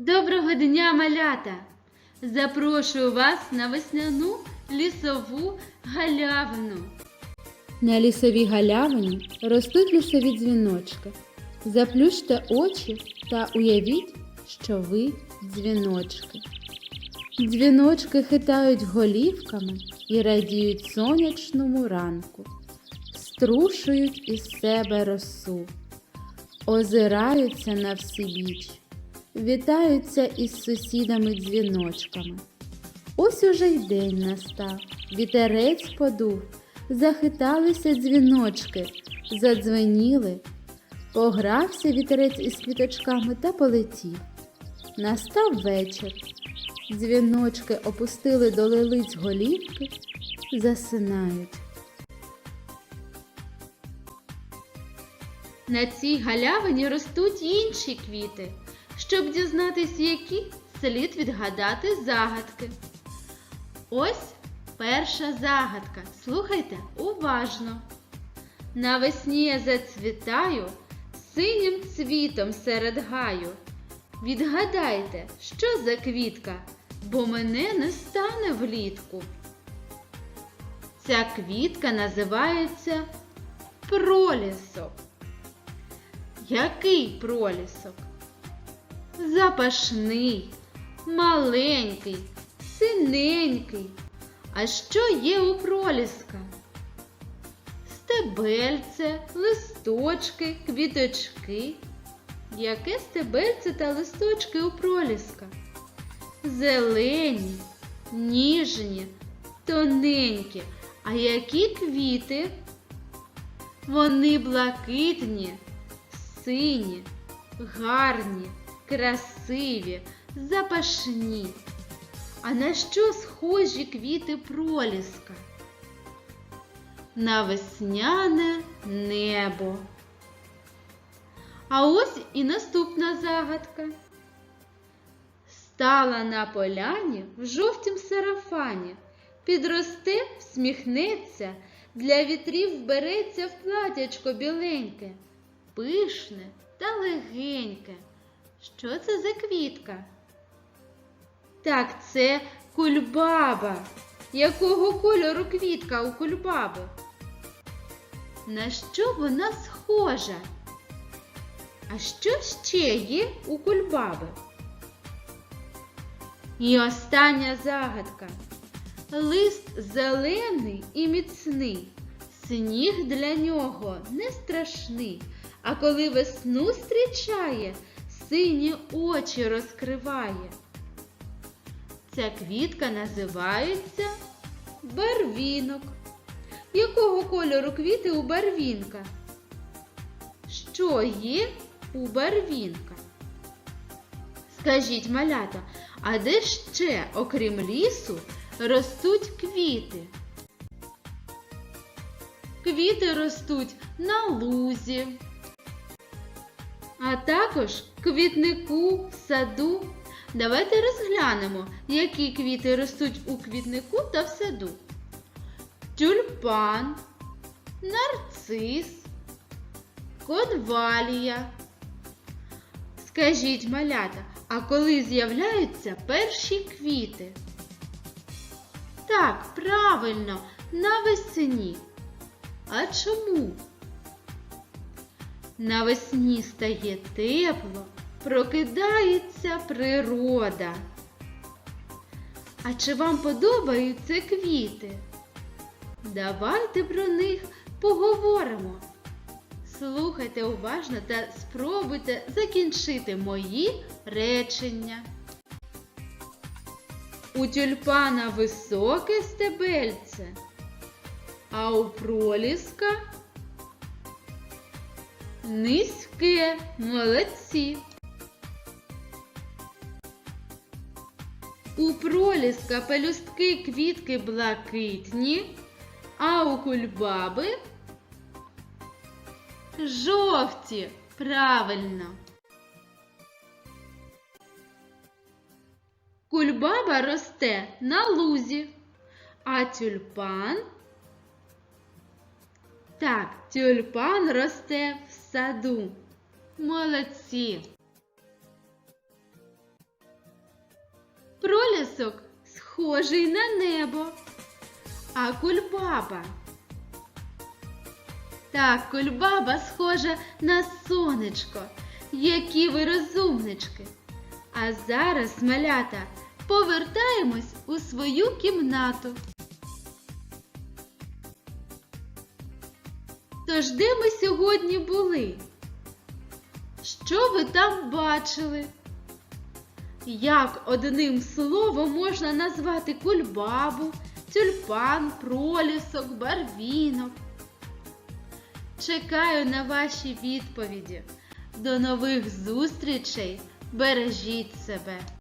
Доброго дня, малята! Запрошую вас на весняну лісову галявину. На лісовій галявині ростуть лісові дзвіночки. Заплющте очі та уявіть, що ви дзвіночки. Дзвіночки хитають голівками і радіють сонячному ранку, струшують із себе росу, озираються на всі біч, вітаються із сусідами дзвіночками. Ось уже й день настав, вітерець подув, захиталися дзвіночки, задзвеніли, погрався вітерець із квіточками та полетів. Настав вечір. Дзвіночки опустили до лилиць голівки, засинають. На цій галявині ростуть інші квіти. Щоб дізнатись, які, слід відгадати загадки. Ось перша загадка. Слухайте уважно. Навесні я зацвітаю синім цвітом серед гаю. Відгадайте, що за квітка, бо мене не стане влітку. Ця квітка називається пролісок. Який пролісок? Запашний, маленький, синенький. А що є у проліска? Стебельце, листочки, квіточки. Яке стебельце та листочки у проліска? Зелені, ніжні, тоненькі. А які квіти? Вони блакитні, сині, гарні, красиві, запашні. А на що схожі квіти проліска? На весняне небо. А ось і наступна загадка. Стала на поляні в жовтім сарафані, підросте, всміхнеться, для вітрів вбереться в платячко біленьке, пишне та легеньке. Що це за квітка? Так, це кульбаба. Якого кольору квітка у кульбаби? На що вона схожа? А що ще є у кульбаби? І остання загадка. Лист зелений і міцний, сніг для нього не страшний, а коли весну зустрічає, сині очі розкриває. Ця квітка називається барвінок. Якого кольору квіти у барвінка? Що є у барвінка? Скажіть, малята, а де ще, окрім лісу, ростуть квіти? Квіти ростуть на лузі, а також квітнику, в саду. Давайте розглянемо, які квіти ростуть у квітнику та в саду. Тюльпан, нарцис, конвалія. Скажіть, малята, а коли з'являються перші квіти? Так, правильно, навесні. А чому? Навесні стає тепло, прокидається природа. А чи вам подобаються квіти? Давайте про них поговоримо. Слухайте уважно та спробуйте закінчити мої речення. У тюльпана високе стебельце, а у проліска низьке молодці. У проліска пелюстки квітки блакитні, а у кульбаби жовті. Правильно. Кульбаба росте на лузі, а тюльпан. Так, тюльпан росте в саду. Молодці. пролісок схожий на небо. А кульбаба. Так, кульбаба схожа на сонечко. Які ви розумнички. А зараз, малята, повертаємось у свою кімнату. Тож де ми сьогодні були? Що ви там бачили? Як одним словом можна назвати кульбабу, тюльпан, пролісок, барвінок? Чекаю на ваші відповіді. До нових зустрічей! Бережіть себе!